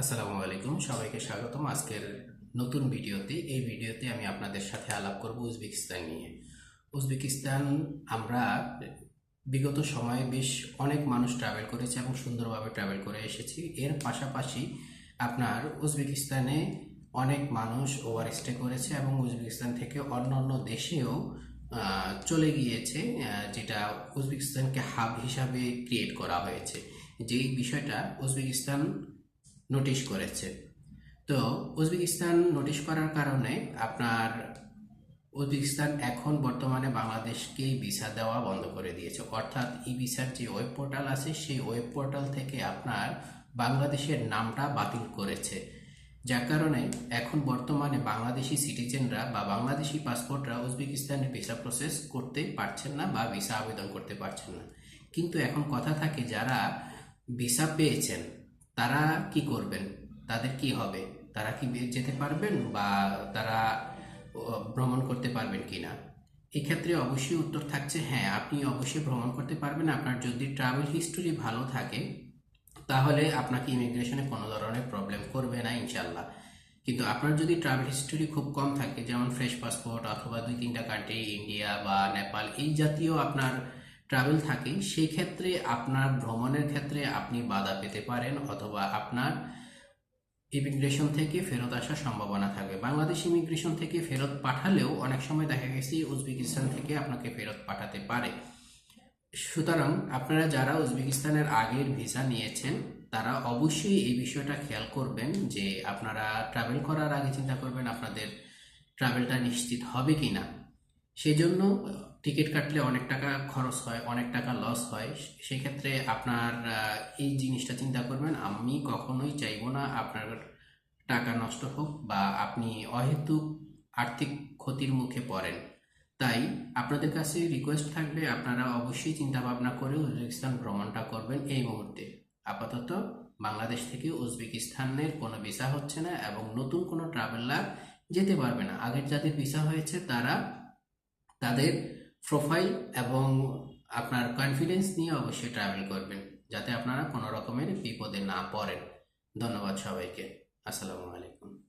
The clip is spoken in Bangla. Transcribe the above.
আসসালামু আলাইকুম, সবাইকে স্বাগতম। আজকের নতুন ভিডিওতে, এই ভিডিওতে আমি আপনাদের সাথে আলাপ করব উজবেকিস্তান নিয়ে। উজবেকিস্তান, আমরা বিগত সময়ে বেশ অনেক মানুষ ট্রাভেল করেছে এবং সুন্দরভাবে ট্রাভেল করে এসেছি। এর পাশাপাশি আপনার উজবেকিস্তানে অনেক মানুষ ওভারস্টে করেছে এবং উজবেকিস্তান থেকে অন্য অন্য দেশেও চলে গিয়েছে যেটা উজবেকিস্তানকে হাব হিসাবে ক্রিয়েট করা হয়েছে। যেই বিষয়টা উজবেকিস্তান নোটিশ করেছে। তো উজবেকিস্তান নোটিশ করার কারণে আপনার উজবেকিস্তান এখন বর্তমানে বাংলাদেশকেই ভিসা দেওয়া বন্ধ করে দিয়েছে। অর্থাৎ ই ভিসার যে ওয়েব পোর্টাল আছে, সেই ওয়েব পোর্টাল থেকে আপনার বাংলাদেশের নামটা বাতিল করেছে। যার কারণে এখন বর্তমানে বাংলাদেশি সিটিজেনরা বা বাংলাদেশি পাসপোর্টরা উজবেকিস্তানের ভিসা প্রসেস করতে পারছেন না বা ভিসা আবেদন করতে পারছেন না। কিন্তু এখন কথা থাকে যারা ভিসা পেয়েছেন তারা কি করবেন? তাদের কি হবে? তারা কি যেতে পারবেন বা তারা ভ্রমণ করতে পারবেন কিনা? এক্ষেত্রে অবশ্যই উত্তর থাকছে হ্যাঁ আপনি অবশ্যই ভ্রমণ করতে পারবেন। আপনার যদি ট্রাভেল হিস্টোরি ভালো থাকে, তাহলে আপনাকে ইমিগ্রেশনে কোনো ধরনের প্রবলেম করবে না ইনশাল্লাহ কিন্তু আপনার যদি ট্রাভেল হিস্টোরি খুব কম থাকে, যেমন ফ্রেশ পাসপোর্ট অথবা দুই তিনটা কান্ট্রি ইন্ডিয়া বা নেপাল এই জাতীয় আপনার ট্রাভেল থাকে সেই ক্ষেত্রে আপনার ভ্রমণের ক্ষেত্রে আপনি বাধা পেতে পারেন অথবা আপনার ইমিগ্রেশন থেকে ফেরত আসার সম্ভাবনা থাকবে বাংলাদেশ ইমিগ্রেশন থেকে ফেরত পাঠালেও অনেক সময় দেখা গেছে উজবেকিস্তান থেকে আপনাকে ফেরত পাঠাতে পারে। সুতরাং আপনারা যারা উজবেকিস্তানের আগের ভিসা নিয়েছেন, তারা অবশ্যই এই বিষয়টা খেয়াল করবেন যে আপনারা ট্রাভেল করার আগে চিন্তা করবেন আপনাদের ট্রাভেলটা নিশ্চিত হবে কি না সেজন্য টিকিট কাটলে অনেক টাকা খরচ হয়, অনেক টাকা লস হয়। সেই ক্ষেত্রে আপনার এই জিনিসটা চিন্তা করবেন, আমি কখনোই চাইব না আপনার টাকা নষ্ট হোক বা আপনি অহেতুক আর্থিক ক্ষতির মুখে পড়েন। তাই আপনাদের কাছে রিকোয়েস্ট থাকবে আপনারা অবশ্যই চিন্তা ভাবনা করে উজবেকিস্তান ভ্রমণটা করবেন এই মুহূর্তে। আপাতত বাংলাদেশ থেকে উজবেকিস্তানের কোনো ভিসা হচ্ছে না এবং নতুন কোনো ট্রাভেলার যেতে পারবে না। আগের যাদের ভিসা হয়েছে তারা তাদের প্রোফাইল এবং আপনার কনফিডেন্স নিয়ে অবশ্যই ট্রাভেল করবেন, যাতে আপনারা কোনো রকমের বিপদে না পড়েন। ধন্যবাদ সবাইকে। আসসালামু আলাইকুম।